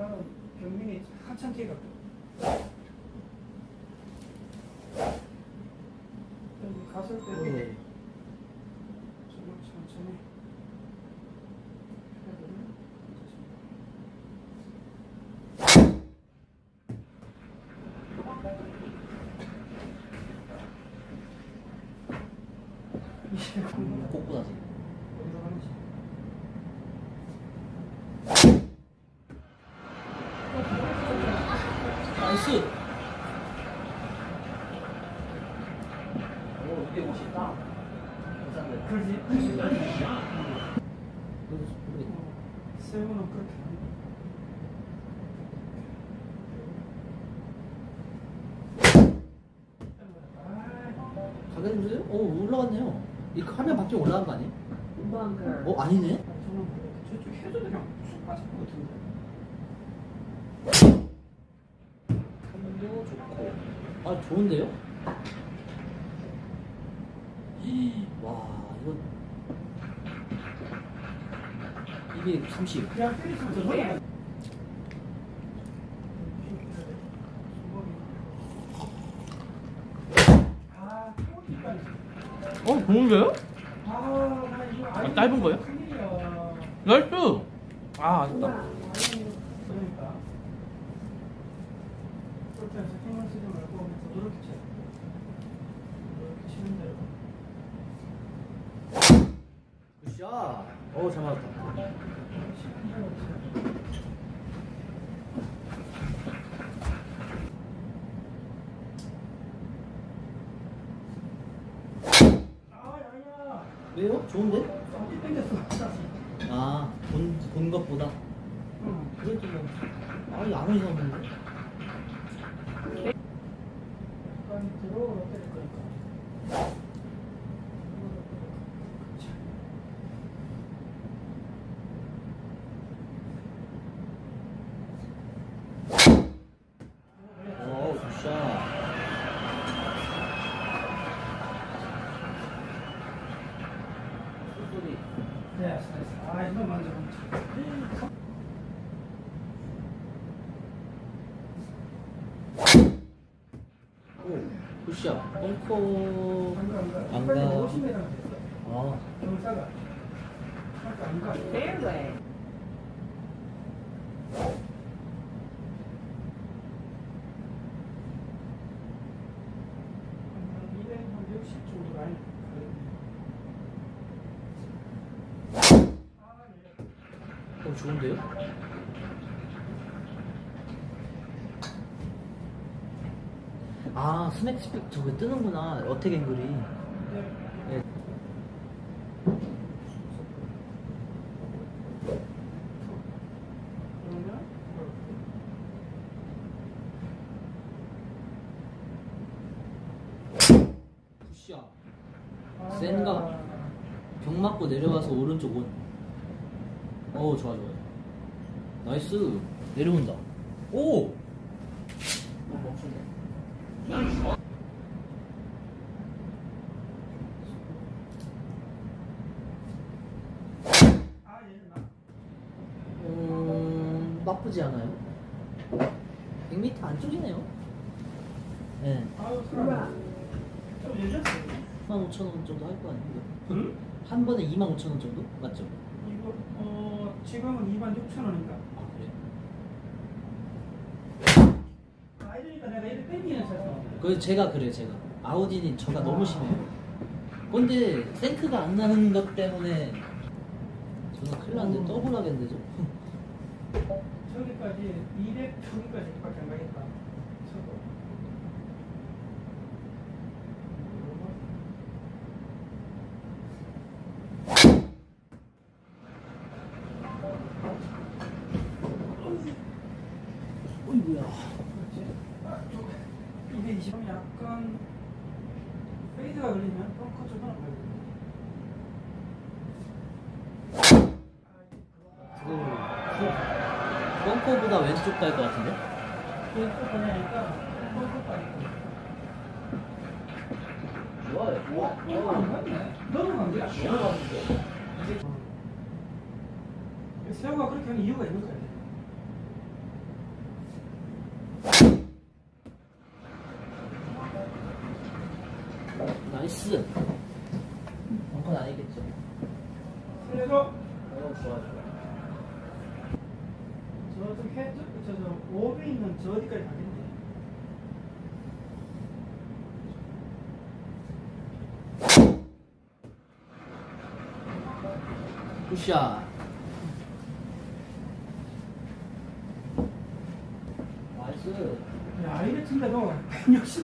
나는 경민이 한참 뒤에 갔거든. 여기 갔을 때 네. 저걸 천천히 해보면 이게 꽃보다지. 어디로 가는지. 나이스. 오, 이게 멋있다. 세우는 그렇게 올라갔네요. 화면 밖에 올라간 거 아니에요? bunker. 어, 아니네? 저는 저쪽 해도 그냥 쑥 빠질 것 같은데. 선도 좋고. 아, 좋은데요? 히, 와, 이거. 이게 30. 그냥 때리시면 저 왜? 아, 꼬리까지. 어, 좋은데요? 아, 아, 짧은 거예요? 나이스! 아, 아쉽다. 아니, 그러니까. 그렇게 해서 힘을 쓰지 말고 부드럽게 쳐. 부드럽게 치면 돼요. 굿 샷. 어, 잘 맞았다. 왜요? 좋은데? 아, 본, 본 것보다. 응. 그래도 뭐. 아니, 이상 없는데? 약간 들어오라 때릴 거니까. 어, 굿샷. 소리. 됐어, 됐어. 아, 이거 먼저 먼저. 오, 굿샷. 벙커. 안 가, 안 가. 안 빨리 가. 50m 됐어. 아, 경사가. 아까 안 가. Fairway. 한 260 정도 라인. 아, 예. 어, 좋은데요? 아, 스맥 스픽 저게 뜨는구나. 어택 앵글이. 네. 아, 센가? 벽 맞고 내려와서 오른쪽 온. 어우, 좋아, 좋아요. 나이스. 내려온다. 오! 어. 음, 나쁘지 않아요. 100m 안쪽이네요. 네. 아유, 사람. 좀 늦었어. 25,000원 정도 할 거 아니에요? 응? 한 번에 25,000원 정도? 맞죠? 어, 지금은 2만 6천 원인가? 아, 그래요? 아, 이러니까 내가 이렇게 땡기는 차서. 그 제가 그래요, 제가. 아우디는 저가 너무 심해요. 근데 생크가 안 나는 것 때문에 저는 큰일 났는데 더블 하겠는데 좀. 저기까지 200 저기까지 밖에 안 가겠다. 저거. 어 저 220은 약간 페이드가 걸리면 벙커 안 걸리고. 그거 벙커보다 왼쪽 갈 것 같은데? 왼쪽 방향이니까 벙커가 있고. 좋아요. 어? 이거 안 갔네. 넘어간 거야? 넘어갔는데? 새우가 그렇게 하는 이유가 있는 거야. 나이스. 벙커는 아니겠죠? 그래서 어, 좋아, 좋아. 저쪽 해저 저저 오비 있는 저 어디까지 가겠네. 굿샷. 나이스. 야 이래 친데도 160